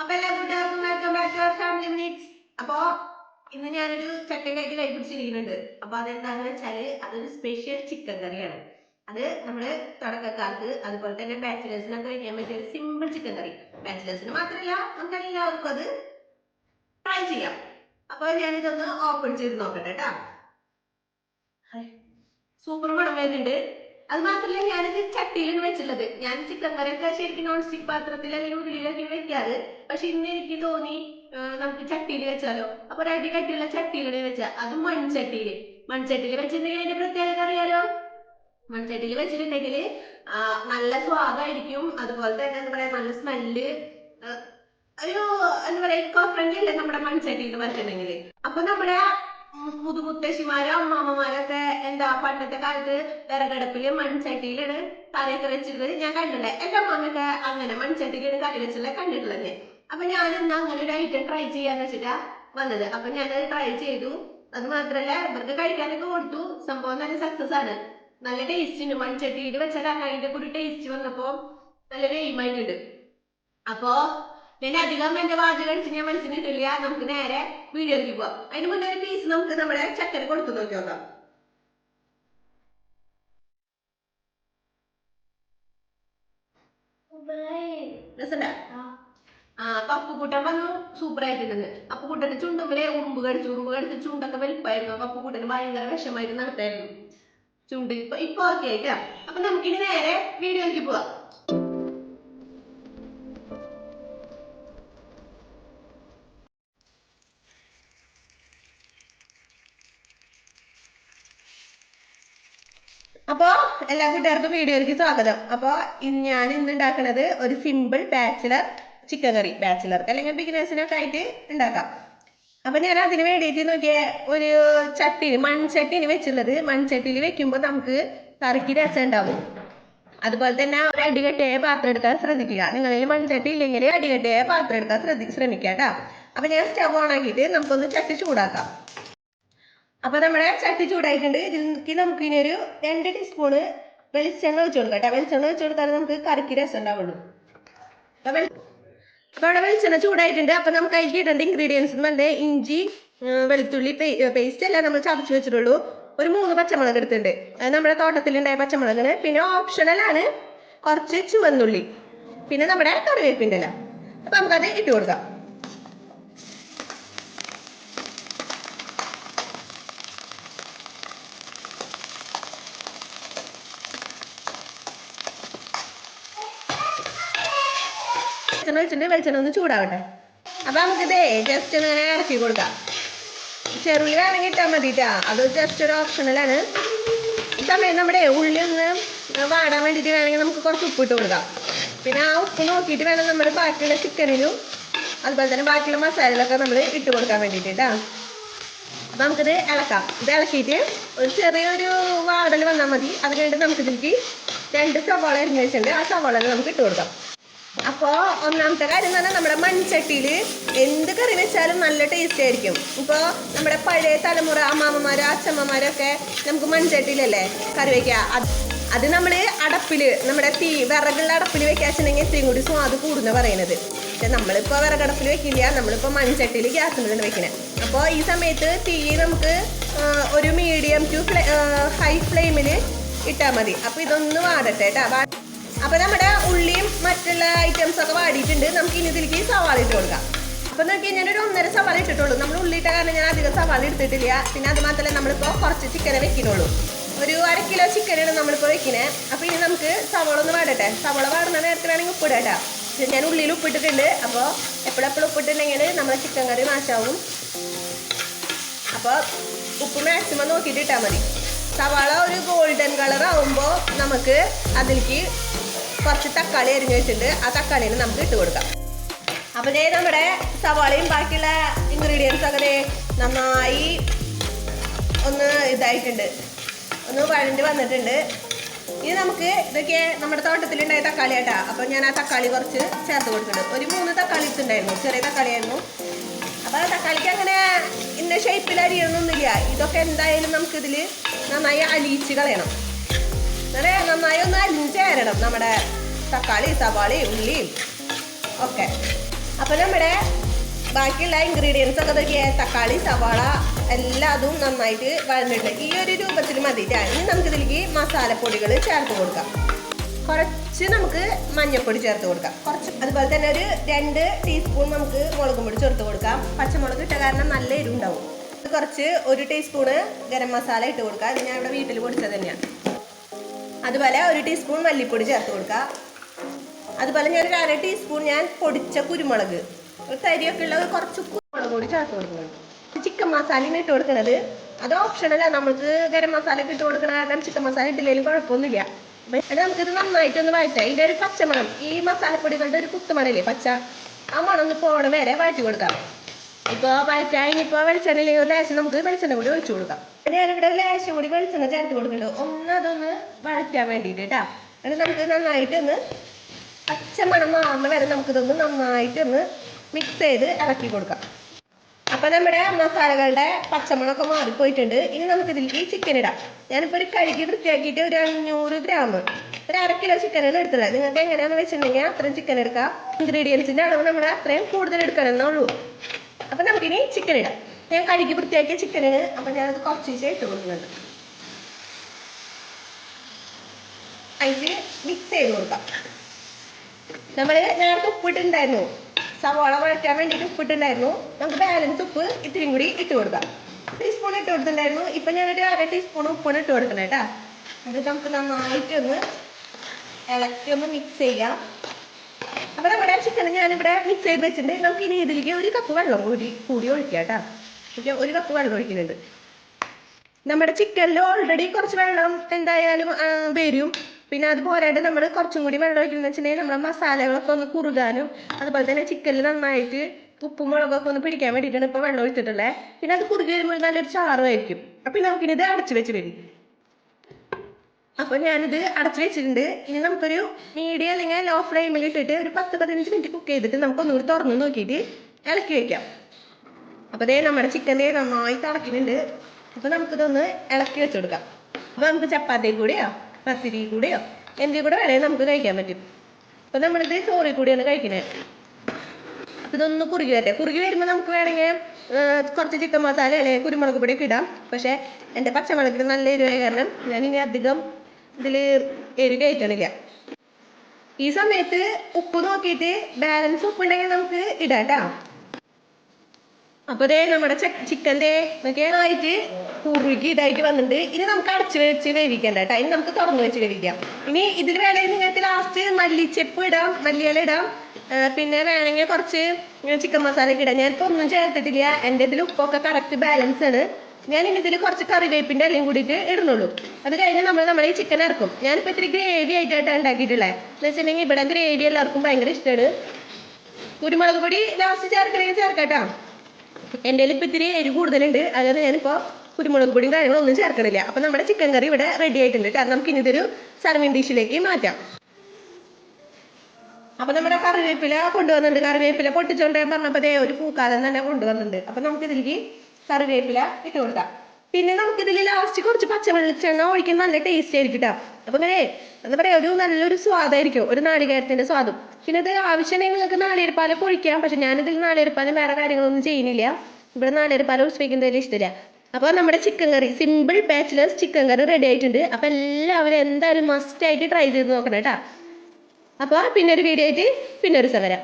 അപ്പൊ എല്ലാ കൂട്ടുകാർക്കും welcome back to our family minutes അപ്പൊ ഇന്ന് ഞാനൊരു ചട്ടയിലായിട്ട് കൈ പിടിച്ചിരിക്കുന്നുണ്ട് അപ്പൊ അതെന്താന്ന് വെച്ചാൽ അതൊരു സ്പെഷ്യൽ ചിക്കൻ കറിയാണ്. അത് നമ്മൾ തുടക്കക്കാർക്ക് അതുപോലെ തന്നെ ബാച്ചിലേഴ്സിനൊക്കെ കഴിക്കാൻ പറ്റിയ ഒരു സിമ്പിൾ ചിക്കൻ കറി. ബാച്ചിലേഴ്സിന് മാത്രമല്ല നമുക്ക് എല്ലാവർക്കും അത് ട്രൈ ചെയ്യാം. അപ്പൊ ഞാനിതൊന്ന് ഓപ്പൺ ചെയ്ത് നോക്കട്ടെ കേട്ടോ സൂപ്പർ മണം വരുന്നുണ്ട്. അത് മാത്രമല്ല ഞാനിത് ചട്ടിയിലാണ് വെച്ചുള്ളത് ഞാൻ ചിക്കൻ കറിയൊക്കെ ശരിക്കും നോൺ സ്റ്റിക് പാത്രത്തിൽ അല്ലെങ്കിൽ ഉരുളിയിലൊക്കെ വെക്കാറ്. പക്ഷെ ഇന്ന് എനിക്ക് തോന്നി നമുക്ക് ചട്ടിയിൽ വെച്ചാലോ? അപ്പൊ ഒരു അടി കട്ടിയുള്ള ചട്ടിയിലാണ് വെച്ച അത് മൺചട്ടിയിൽ. മൺചട്ടിയിൽ വെച്ചിട്ടുണ്ടെങ്കിൽ അതിന്റെ പ്രത്യേകത അറിയാലോ? മൺചട്ടിയിൽ വെച്ചിട്ടുണ്ടെങ്കിൽ നല്ല സ്വാദായിരിക്കും. അതുപോലെ തന്നെ എന്താ പറയാ നല്ല സ്മെല്ല് ഒരു എന്താ പറയാ ഇക്കോ ഫ്രണ്ട്ലി അല്ലേ നമ്മുടെ മൺചട്ടിയിൽ വെച്ചിട്ടുണ്ടെങ്കിൽ അപ്പൊ നമ്മുടെ മുതുമുത്തശ്ശിമാരും അമ്മാമ്മമാരൊക്കെ എന്താ പണ്ടത്തെ കാലത്ത് വിറകടുപ്പിൽ മൺചട്ടിയിലാണ് കറിയൊക്കെ വെച്ചിരുന്നത്. ഞാൻ കണ്ടിട്ടുണ്ട് എന്റെ അമ്മമ്മയൊക്കെ അങ്ങനെ മൺചട്ടിയിലാണ് കറി വെച്ചുള്ളത് കണ്ടിട്ടുള്ളത്. അപ്പൊ ഞാൻ ഇന്ന് അങ്ങനെ ഒരു ഐറ്റം ട്രൈ ചെയ്യാന്ന് വെച്ചിട്ടാ വന്നത്. അപ്പൊ ഞാനത് ട്രൈ ചെയ്തു. അത് മാത്രല്ല ഇവർക്ക് കഴിക്കാനൊക്കെ കൊടുത്തു. സംഭവം നല്ല സക്സസ് ആണ്. നല്ല ടേസ്റ്റ് ഉണ്ട്. മൺചട്ടിയിൽ വെച്ചാൽ അതിന്റെ കൂടി ടേസ്റ്റ് വന്നപ്പോ നല്ലൊരു എയിമായിട്ടുണ്ട് അപ്പോ ഞാൻ അധികം എന്റെ വാചകം അടിച്ച് ഞാൻ മനസ്സിലിട്ടില്ല നമുക്ക് നേരെ വീഡിയോയിലേക്ക് പോവാം. അതിന് മുന്നേ ഒരു പീസ് നമുക്ക് നമ്മുടെ ചക്കര കൊടുത്തു നോക്കി നോക്കാം. പപ്പുകൂട്ടൻ വന്നു. സൂപ്പർ ആയിട്ടുണ്ട് അപ്പുകൂട്ടന്റെ ചുണ്ടുമ്പിലെ ഉറുമ്പ് കടിച്ചു. ഉറുമ്പ് കടിച്ച് ചുണ്ടൊക്കെ വലിപ്പായിരുന്നു അപ്പൊ അപ്പുകൂട്ടന് ഭയങ്കര വിഷമായിട്ട് നടത്തായിരുന്നു. ചുണ്ട് ഇപ്പൊ ഇപ്പൊ ഓക്കെ ആയിട്ടാ. അപ്പൊ നമുക്കിനി നേരെ വീഡിയോയിലേക്ക് പോവാം. എല്ലാ കൂട്ടുകാർക്കും വീഡിയോയിലേക്ക് സ്വാഗതം. അപ്പോൾ ഞാൻ ഇന്ന് ഉണ്ടാക്കുന്നത് ഒരു സിമ്പിൾ ബാച്ചിലർ ചിക്കൻ കറി ബാച്ചിലർക്ക് അല്ലെങ്കിൽ ബിഗിനേഴ്സിനൊക്കെ ആയിട്ട് ഉണ്ടാക്കാം. അപ്പൊ ഞാൻ അതിന് വേണ്ടിയിട്ട് നോക്കിയ ഒരു ചട്ടി മൺചട്ടിന് വെച്ചുള്ളത് മൺചട്ടിയിൽ വെക്കുമ്പോൾ നമുക്ക് കറിക്ക് രസം ഉണ്ടാവും. അതുപോലെ തന്നെ ഒരു അടികെട്ടിയ പാത്രം എടുക്കാൻ ശ്രദ്ധിക്കുക. നിങ്ങളിൽ മൺചട്ടി ഇല്ലെങ്കിൽ അടികെട്ടിയ പാത്രം എടുക്കാൻ ശ്രദ്ധി ശ്രമിക്കുക കേട്ടോ. അപ്പൊ ഞാൻ സ്റ്റവ് ഓണാക്കിയിട്ട് നമുക്കൊന്ന് ചട്ടി ചൂടാക്കാം. അപ്പൊ നമ്മുടെ ചട്ടി ചൂടായിട്ടുണ്ട്. ഇതിലേക്ക് നമുക്ക് ഇനി ഒരു രണ്ട് ടീസ്പൂണ് വെളിച്ചെണ്ണ ഒഴിച്ചു കൊടുക്കാം കേട്ടോ. വെളിച്ചെണ്ണ ഒഴിച്ചു കൊടുത്താൽ നമുക്ക് കറിക്ക് രസം ഉണ്ടാവുള്ളൂ. അപ്പൊ വെളി- അപ്പൊ അവിടെ വെളിച്ചെണ്ണ ചൂടായിട്ടുണ്ട്. അപ്പൊ നമുക്ക് അതിലേക്ക് ഇടേണ്ട ഇൻഗ്രീഡിയൻസ് എന്ന് പറഞ്ഞാൽ ഇഞ്ചി വെളുത്തുള്ളി പേസ്റ്റ് എല്ലാം നമ്മൾ ചതച്ച് വെച്ചിട്ടുള്ളൂ. ഒരു മൂന്ന് പച്ചമുളക് എടുത്തിട്ടുണ്ട്. അത് നമ്മുടെ തോട്ടത്തിലുണ്ടായ പച്ചമുളകാണ്. പിന്നെ ഓപ്ഷണലാണ് കുറച്ച് ചുവന്നുള്ളി. പിന്നെ നമ്മുടെ കറിവേപ്പിന്റെ ഇല. അപ്പൊ നമുക്കത് ഇട്ട് കൊടുക്കാം. വെളിച്ചെണ്ണ വെച്ചിട്ട് വെളിച്ചെണ്ണ ഒന്ന് ചൂടാവട്ടെ. അപ്പൊ നമുക്കിതേ ജസ്റ്റ് ഒന്ന് ഇറക്കി കൊടുക്കാം. ചെറുള്ളി വേണമെങ്കിൽ ഇട്ടാൽ മതിട്ടാ. അത് ജസ്റ്റ് ഒരു ഓപ്ഷണലാണ് സമയം നമ്മുടെ ഉള്ളി ഒന്ന് വാടാൻ വേണ്ടിയിട്ട് വേണമെങ്കിൽ നമുക്ക് കുറച്ച് ഉപ്പ് ഇട്ട് കൊടുക്കാം. പിന്നെ ആ ഉപ്പ് നോക്കിയിട്ട് വേണം നമ്മൾ ബാക്കിയുള്ള ചിക്കനിലും അതുപോലെ തന്നെ ബാക്കിയുള്ള മസാലകളൊക്കെ നമ്മൾ ഇട്ട് കൊടുക്കാൻ വേണ്ടിയിട്ട് കേട്ടോ അപ്പം നമുക്കിത് ഇളക്കാം. ഇത് ഇളക്കിയിട്ട് ഒരു ചെറിയൊരു വാടൽ വന്നാൽ മതി. അത് കഴിഞ്ഞിട്ട് നമുക്ക് ഇതിലേക്ക് രണ്ട് സവാള അരിഞ്ഞ് വെച്ചിട്ടുണ്ട്. ആ സവാള നമുക്ക് ഇട്ട് കൊടുക്കാം. അപ്പോ ഒന്നാമത്തെ കാര്യം പറഞ്ഞാൽ നമ്മുടെ മൺചട്ടിയിൽ എന്ത് കറി വെച്ചാലും നല്ല ടേസ്റ്റ് ആയിരിക്കും. ഇപ്പൊ നമ്മുടെ പഴയ തലമുറ അമ്മാമ്മമാരും അച്ഛമ്മമാരൊക്കെ നമുക്ക് മൺചട്ടിയിലല്ലേ കറി വയ്ക്കുക അത് അത് നമ്മൾ അടപ്പിൽ നമ്മുടെ തീ വിറകുള്ള അടപ്പിൽ വെക്കാച്ചിട്ടുണ്ടെങ്കിൽ ഇത്രയും കൂടി സ്വാദ് കൂടുന്ന പറയുന്നത് പക്ഷെ നമ്മളിപ്പോൾ വിറകടപ്പിൽ വെക്കില്ല നമ്മളിപ്പോൾ മൺചട്ടിയിൽ ഗ്യാസിലാണ് വെക്കണേ. അപ്പോൾ ഈ സമയത്ത് തീ നമുക്ക് ഒരു മീഡിയം ടു ഹൈ ഫ്ലെയിമിൽ ഇട്ടാൽ മതി. അപ്പോൾ ഇതൊന്ന് വാടട്ടെ കേട്ടോ അപ്പൊ നമ്മുടെ ഉള്ളിയും മറ്റുള്ള ഐറ്റംസ് ഒക്കെ വാടിയിട്ടുണ്ട്. നമുക്ക് ഇനി ഇതിലേക്ക് സവാള ഇട്ട് കൊടുക്കാം. അപ്പൊ നോക്കി ഞാൻ ഒരു ഒന്നര സവാള ഇട്ടിട്ടുള്ളൂ. നമ്മൾ ഉള്ളിയിട്ട കാരണം ഞാൻ അധികം സവാള എടുത്തിട്ടില്ല. പിന്നെ അത് മാത്രമല്ല നമ്മളിപ്പോ കുറച്ച് ചിക്കനെ വെക്കുന്നുള്ളൂ. ഒരു അര കിലോ ചിക്കനാണ് നമ്മളിപ്പോ വെക്കുന്നത് അപ്പൊ ഇനി നമുക്ക് സവാള ഒന്ന് വാടട്ടെ. സവാള വാടുന്ന നേരത്തെ വേണമെങ്കിൽ ഉപ്പിടട്ടെ ഞാൻ ഉള്ളിയിൽ ഉപ്പിട്ടിട്ടുണ്ട് അപ്പോൾ എപ്പോഴെപ്പോഴും ഉപ്പിട്ടുണ്ടെങ്കിൽ നമ്മുടെ ചിക്കൻ കറി നാശാവും അപ്പോൾ ഉപ്പ് മാക്സിമം നോക്കിയിട്ട് ഇട്ടാൽ മതി. സവാള ഒരു ഗോൾഡൻ കളർ ആവുമ്പോൾ നമുക്ക് അതിലേക്ക് കുറച്ച് തക്കാളി അരിഞ്ഞ് വെച്ചിട്ടുണ്ട്. ആ തക്കാളിയിൽ നമുക്ക് ഇട്ട് കൊടുക്കാം. അപ്പോൾ ദേ നമ്മുടെ സവാളയും ബാക്കിയുള്ള ഇൻഗ്രീഡിയൻസ് ദേ നന്നായി ഒന്ന് ഇതായിട്ടുണ്ട്. ഒന്ന് വഴണ്ടി വന്നിട്ടുണ്ട്. ഇനി നമുക്ക് ഇതൊക്കെ നമ്മുടെ തോട്ടത്തിലുണ്ടായ തക്കാളി ആട്ടാ. അപ്പോൾ ഞാൻ ആ തക്കാളി കുറച്ച് ചേർത്ത് കൊടുക്കുന്നുണ്ട് ഒരു മൂന്ന് തക്കാളി ഇട്ടുണ്ടായിരുന്നു ചെറിയ തക്കാളി ആയിരുന്നു. അപ്പൊ ആ തക്കാളിക്ക് അങ്ങനെ ഇന്ന ഷേപ്പിൽ അരിയണമെന്നില്ല ഇതൊക്കെ എന്തായാലും നമുക്കിതിൽ നന്നായി അലിയിച്ച് കളയണം. അങ്ങനെ നന്നായി ഒന്ന് അരിഞ്ഞ് ചേരണം. നമ്മുടെ തക്കാളി സവാളി ഉള്ളിയും ഒക്കെ അപ്പൊ നമ്മുടെ ബാക്കിയുള്ള ഇൻഗ്രീഡിയൻസ് ഒക്കെ നോക്കിയേ. തക്കാളി സവാള എല്ലാതും നന്നായിട്ട് വഴന്നിട്ട് ഈ ഒരു രൂപത്തിൽ മതിയിട്ടാണ്. ട്ടാ. ഇനി നമുക്ക് ഇതിലേക്ക് മസാലപ്പൊടികൾ ചേർത്ത് കൊടുക്കാം. കുറച്ച് നമുക്ക് മഞ്ഞൾപ്പൊടി ചേർത്ത് കൊടുക്കാം. കുറച്ച് അതുപോലെ തന്നെ ഒരു രണ്ട് ടീസ്പൂൺ നമുക്ക് മുളകും പൊടി ചേർത്ത് കൊടുക്കാം. പച്ചമുളക് ഇട്ട കാരണം നല്ല എരിവുണ്ടാവും. കുറച്ച് ഒരു ടീസ്പൂണ് ഗരം മസാല ഇട്ട് കൊടുക്കാം. അത് ഞാൻ ഇവിടെ വീട്ടിൽ പൊടിച്ചത് തന്നെയാണ് അതുപോലെ ഒരു ടീസ്പൂൺ മല്ലിപ്പൊടി ചേർത്ത് കൊടുക്കുക. അതുപോലെ ഞാൻ ഒരു അര ടീസ്പൂൺ ഞാൻ പൊടിച്ച കുരുമുളക്. ഒരു തരിയൊക്കെ ഉള്ള കുറച്ച് കുരുമുളക് കൂടി ചേർത്ത് കൊടുക്കുന്നുണ്ട് ചിക്കൻ മസാലയാണ് ഇട്ട് കൊടുക്കുന്നത് അത് ഓപ്ഷണലാണ് നമുക്ക് ഗരം മസാല ഇട്ട് കൊടുക്കണ കാരണം ചിക്കൻ മസാല ഇട്ടില്ലെങ്കിലും കുഴപ്പമൊന്നുമില്ല. അത് നമുക്കിത് നന്നായിട്ടൊന്ന് വഴറ്റാം. ഇതിന്റെ ഒരു പച്ചമണം ഈ മസാലപ്പൊടികളുടെ ഒരു കുത്തുമണല്ലേ പച്ച? ആ മണം ഒന്ന് പോണ വരെ വഴറ്റി കൊടുക്കാം. ഇപ്പൊ വഴറ്റാൻ ഇനിയിപ്പോ വെളിച്ചെണ്ണ ഒരു ലേശം നമുക്ക് വെളിച്ചെണ്ണ കൂടി ഒഴിച്ചു കൊടുക്കാം. ഞാനിവിടെ ലേശം കൂടി വെളിച്ചെണ്ണ ചേർത്ത് കൊടുക്കുന്നുണ്ട് ഒന്ന് അതൊന്ന് വഴറ്റാൻ വേണ്ടിയിട്ട് അത് നമുക്ക് നന്നായിട്ടൊന്ന് പച്ച മണം മാറുന്ന വരെ നമുക്കിതൊന്ന് നന്നായിട്ടൊന്ന് മിക്സ് ചെയ്ത് ഇറക്കി കൊടുക്കാം. അപ്പൊ നമ്മുടെ മസാലകളുടെ പച്ചമണമൊക്കെ മാറിപ്പോയിട്ടുണ്ട്. ഇനി നമുക്ക് ഈ ചിക്കൻ ഇടാം. ഞാനിപ്പോ ഒരു കഴുകി വൃത്തിയാക്കിയിട്ട് ഒരു അഞ്ഞൂറ് ഗ്രാം ഒരു അര കിലോ ചിക്കനാണ് എടുത്തത്. നിങ്ങൾക്ക് എങ്ങനെയാണെന്ന് വെച്ചിട്ടുണ്ടെങ്കിൽ അത്രയും ചിക്കൻ എടുക്കാം. ഇൻഗ്രീഡിയൻസിന്റെ അളവ് നമ്മൾ അത്രയും കൂടുതൽ എടുക്കണം ഉള്ളൂ. അപ്പൊ നമുക്കിനി ചിക്കൻ ഇടാം. ഞാൻ കഴുകി വൃത്തിയാക്കിയ ചിക്കനാണ് അപ്പൊ ഞാനത് കുറച്ച് ഇട്ട് കൊടുക്കുന്നുണ്ട്. അതിന് മിക്സ് ചെയ്ത് കൊടുക്കാം. നമ്മൾ നേരത്തെ ഉപ്പിട്ടുണ്ടായിരുന്നു സവാള വഴറ്റാൻ വേണ്ടിയിട്ട് ഉപ്പിട്ടുണ്ടായിരുന്നു നമുക്ക് ബാലൻസ് ഉപ്പ് ഇത്തിരിയും കൂടി ഇട്ട് കൊടുക്കാം. ടീസ്പൂൺ ഇട്ട് കൊടുത്തിട്ടുണ്ടായിരുന്നു. ഇപ്പൊ ഞാനൊരു അര ടീസ്പൂൺ ഉപ്പാണ് ഇട്ട് കൊടുക്കണേ കേട്ടാ. അത് നമുക്ക് നന്നായിട്ട് ഒന്ന് ഇളക്കി ഒന്ന് മിക്സ് ചെയ്യാം. അപ്പൊ നമ്മുടെ ചിക്കൻ ഞാനിവിടെ മിക്സ് ചെയ്ത് വെച്ചിട്ടുണ്ട്. നമുക്ക് ഇനി ഇതിലേക്ക് ഒരു കപ്പ് വെള്ളം കൂടി കൂടി ഒഴിക്കാം കേട്ടാ ഒരു കപ്പ് വെള്ളം ഒഴിക്കുന്നുണ്ട്. നമ്മുടെ ചിക്കനിൽ ഓൾറെഡി കുറച്ച് വെള്ളം എന്തായാലും വരും. പിന്നെ അത് പോരാണ്ട് നമ്മൾ കുറച്ചും കൂടി വെള്ളം ഒഴിക്കുന്നത് വെച്ചിട്ടുണ്ടെങ്കിൽ നമ്മുടെ മസാലകളൊക്കെ ഒന്ന് കുറുകാനും അതുപോലെ തന്നെ ചിക്കനിൽ നന്നായിട്ട് ഉപ്പും മുളകൊക്കെ ഒന്ന് പിടിക്കാൻ വേണ്ടിയിട്ടാണ് ഇപ്പൊ വെള്ളം ഒഴിച്ചിട്ടുള്ളത് പിന്നെ അത് കുറുകി വരുമ്പോൾ നല്ലൊരു ചാറുമായിരിക്കും അപ്പം നമുക്കിനി ഇത് അടച്ചു വെച്ച് വരും അപ്പൊ ഞാനിത് അടച്ചു വെച്ചിട്ടുണ്ട്. ഇനി നമുക്കൊരു മീഡിയം അല്ലെങ്കിൽ ലോ ഫ്ലെയിമിൽ ഇട്ടിട്ട് ഒരു പത്ത് പതിനഞ്ച് മിനിറ്റ് കുക്ക് ചെയ്തിട്ട് നമുക്ക് ഒന്നുകൂടി തുറന്ന് നോക്കിയിട്ട് ഇളക്കി വെക്കാം. അപ്പൊ ദേ നമ്മുടെ ചിക്കൻ ദേ നന്നായി തിളക്കുന്നുണ്ട് അപ്പൊ നമുക്കിതൊന്ന് ഇളക്കി വെച്ചെടുക്കാം അപ്പൊ നമുക്ക് ചപ്പാത്തി കൂടിയോ പത്തിരി കൂടിയോ എന്തിൽ കൂടെ വേണേ നമുക്ക് കഴിക്കാൻ പറ്റും. അപ്പൊ നമ്മളിത് ചോറിൽ കൂടിയാണ് കഴിക്കുന്നത്. അപ്പൊ ഇതൊന്ന് കുറുകി വരട്ടെ. കുറുകി വരുമ്പോൾ നമുക്ക് വേണമെങ്കിൽ കുറച്ച് ചിക്കൻ മസാല അല്ലെങ്കിൽ കുരുമുളക് പൊടിയൊക്കെ ഇടാം. പക്ഷെ എന്റെ പച്ചമുളകിന് നല്ല എരിവായ കാരണം ഞാൻ ഇനി അധികം ഇതിൽ എരിവ് കയറ്റണില്ല. ഈ സമയത്ത് ഉപ്പ് നോക്കിയിട്ട് ബാലൻസ് ഉപ്പ് ഉണ്ടെങ്കിൽ നമുക്ക് ഇടാം കേട്ടോ അപ്പൊ ദേ നമ്മുടെ ചിക്കന്റെ ഒക്കെ ആയിട്ട് കുറുകി ഇതായിട്ട് വന്നിട്ടുണ്ട്. ഇനി നമുക്ക് അടച്ചു വെച്ച് വേവിക്കണ്ട കേട്ടോ ഇനി നമുക്ക് തുറന്നു വെച്ച് വേവിക്കാം. ഇനി ഇതിൽ വേണമെങ്കിൽ നിങ്ങൾക്ക് ലാസ്റ്റ് മല്ലിച്ചെപ്പ് ഇടാം മല്ലിയില ഇടാം. പിന്നെ വേണമെങ്കിൽ കുറച്ച് ചിക്കൻ മസാല ഒക്കെ ഇടാം. ഞാനിപ്പോ ഒന്നും ചേർത്തിട്ടില്ല. എന്റെ ഇതിൽ ഉപ്പൊക്കെ കറക്റ്റ് ബാലൻസ് ആണ്. ഞാൻ ഇനി ഇതിൽ കുറച്ച് കറിവേപ്പിന്റെ എല്ലാം കൂടിയിട്ട് ഇടുന്നുള്ളൂ അത് കഴിഞ്ഞ് നമ്മൾ നമ്മൾ ഈ ചിക്കൻ ഇറക്കും ഞാനിപ്പോൾ ഇത്തിരി ഗ്രേവി ആയിട്ടാണ് ഉണ്ടാക്കിയിട്ടുള്ളത് എന്ന് വെച്ചിട്ടുണ്ടെങ്കിൽ ഇവിടെ ഗ്രേവി എല്ലാവർക്കും ഭയങ്കര ഇഷ്ടമാണ് കുരുമുളക് പൊടി ലാസ്റ്റ് ചേർക്കണമെങ്കിൽ ചേർക്കാട്ടോ. എന്റെ ഇപ്പം ഇത്തിരി എരിവ് കൂടുതലുണ്ട്. അതായത് ഞാനിപ്പോൾ കുരുമുളക് പൊടിയും കാര്യങ്ങളൊന്നും ചേർക്കണില്ല. അപ്പം നമ്മുടെ ചിക്കൻ കറി ഇവിടെ റെഡി ആയിട്ടുണ്ട്. കാരണം നമുക്ക് ഇനി ഇതൊരു സർവിങ് ഡിഷിലേക്ക് മാറ്റാം. അപ്പൊ നമ്മുടെ കറിവേപ്പില കൊണ്ടുവന്നിട്ടുണ്ട്. കറിവേപ്പില പൊട്ടിച്ചോണ്ടേ പറഞ്ഞപ്പോ ദേ ഒരു പൂക്കാലം തന്നെ കൊണ്ടുവന്നിട്ടുണ്ട്. അപ്പൊ നമുക്ക് ഇതിലേക്ക് കറിവേപ്പില ഇട്ട് കൊടുക്കാം. പിന്നെ നമുക്ക് ഇതിൽ ലാസ്റ്റ് കുറച്ച് പച്ചവെളിച്ചെണ്ണ ഒഴിക്കാൻ നല്ല ടേസ്റ്റ് ആയിരിക്കും കേട്ടോ അപ്പം ഇങ്ങനെ എന്താ പറയാ ഒരു നല്ലൊരു സ്വാദായിരിക്കും ഒരു നാളികേരത്തിന്റെ സ്വാദും. പിന്നെ ഇത് ആവശ്യമുണ്ടെങ്കിൽ നിങ്ങൾക്ക് നാളികേരപ്പാലം ഒഴിക്കാം പക്ഷെ ഞാനിതിൽ നാളികേരപ്പാലും വേറെ കാര്യങ്ങളൊന്നും ചെയ്യുന്നില്ല. ഇവിടെ നാളികേരപ്പാലം ഉപയോഗിക്കുന്നതിൽ ഇഷ്ടമില്ല. അപ്പോൾ നമ്മുടെ chicken curry simple bachelors chicken curry ready ആയിട്ടുണ്ട്. അപ്പോൾ എല്ലാവരും എന്തായാലും മസ്റ്റ് ആയിട്ട് ട്രൈ ചെയ്ത് നോക്കണം കേട്ടോ അപ്പോൾ പിന്നെ ഒരു വീഡിയോ ആയിട്ട് പിന്നെ ഒരു വരാം.